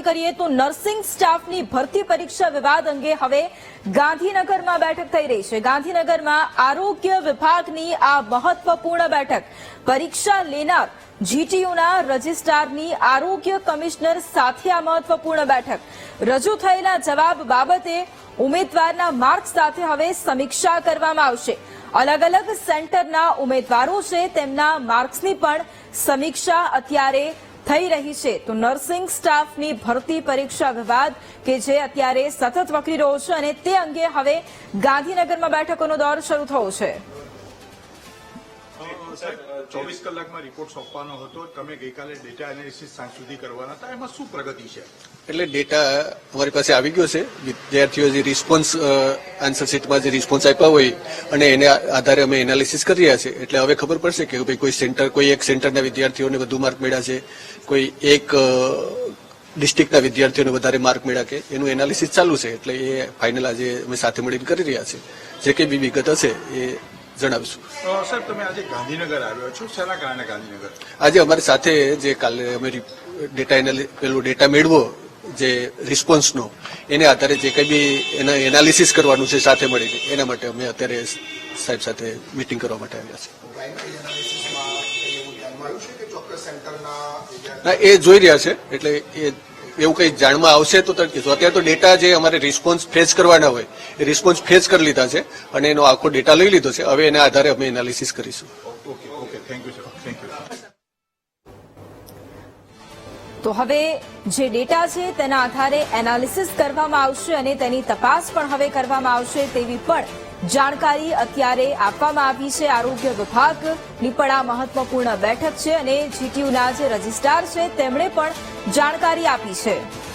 સમાચારથી કરીએ તો નર્સિંગ સ્ટાફની ભરતી પરીક્ષા વિવાદ અંગે હવે ગાંધીનગરમાં બેઠક થઈ રહી છે. ગાંધીનગરમાં આરોગ્ય વિભાગની આ મહત્વપૂર્ણ બેઠક. પરીક્ષા લેનાર જીટીયુના રજિસ્ટ્રારની આરોગ્ય કમિશનર સાથે આ મહત્વપૂર્ણ બેઠક. રજૂ થયેલા જવાબ બાબતે ઉમેદવારના માર્ક સાથે હવે સમીક્ષા કરવામાં આવશે. અલગ અલગ સેન્ટરના ઉમેદવારો છે, તેમના માર્ક્સની પણ સમીક્ષા અત્યારે થઈ રહી છે. તો નર્સિંગ સ્ટાફની ભરતી પરીક્ષા વિવાદ કે જે અત્યારે સતત વકરી રહ્યો છે અને તે અંગે હવે ગાંધીનગરમાં બેઠકોનો દોર શરૂ થયો છે. ચોવીસ કલાકમાં રિપોર્ટ સોંપવાનો હતો. તમે ગઈકાલે ડેટા એનાલિસિસ સાંજ સુધી કરવાના હતા. એમાં શું પ્રગતિ છે? એટલે ડેટા અમારી પાસે આવી ગયો છે. વિદ્યાર્થીઓ જે રિસ્પોન્સ આન્સર શીટમાં જે રિસ્પોન્સ આપ્યા હોય અને એને આધારે અમે એનાલિસિસ કરી રહ્યા છે એટલે હવે ખબર પડશે કે ભાઈ કોઈ સેન્ટર કોઈ એક સેન્ટરના વિદ્યાર્થીઓને વધુ માર્ક મળ્યા છે. કોઈ એક ડિસ્ટ્રિક્ટના વિદ્યાર્થીઓને વધારે માર્ક મળ્યા કે એનું એનાલિસિસ ચાલુ છે. એટલે એ ફાઇનલ આજે અમે સાથે મળીને કરી રહ્યા છે જે કંઈ બી વિગત હશે એ જણાવીશું. સર તમે આજે ગાંધીનગર આવ્યો છો. શેના કારણે ગાંધીનગર? આજે અમારી સાથે જે કાલે અમે ડેટા એનાલિ પેલું ડેટા મેળવો જે રિસ્પોન્સનો એને આધારે જે કંઈ બી એના એનાલિસિસ કરવાનું છે સાથે મળીને એના માટે અમે અત્યારે સાહેબ સાથે મીટિંગ કરવા માટે આવ્યા છે ના એ જોઈ રહ્યા છે એટલે એ એવું કંઈ જાણમાં આવશે તો કીધું અત્યારે તો ડેટા જે અમારે રિસ્પોન્સ ફેચ કરવાના હોય એ રિસ્પોન્સ ફેચ કરી લીધા છે અને એનો આખો ડેટા લઈ લીધો છે. હવે એના આધારે અમે એનાલિસિસ કરીશું. Okay okay thank you sir thank you તો હવે જે ડેટા છે તેના આધારે એનાલિસિસ કરવામાં આવશે અને તેની તપાસ પણ હવે કરવામાં આવશે તેવી પણ જાણકારી અત્યારે આપવામાં આવી છે. આરોગ્ય વિભાગની પણ આ મહત્વપૂર્ણ બેઠક છે અને જીટીયુના જે રજિસ્ટ્રાર છે, તેમણે પણ જાણકારી આપી છે.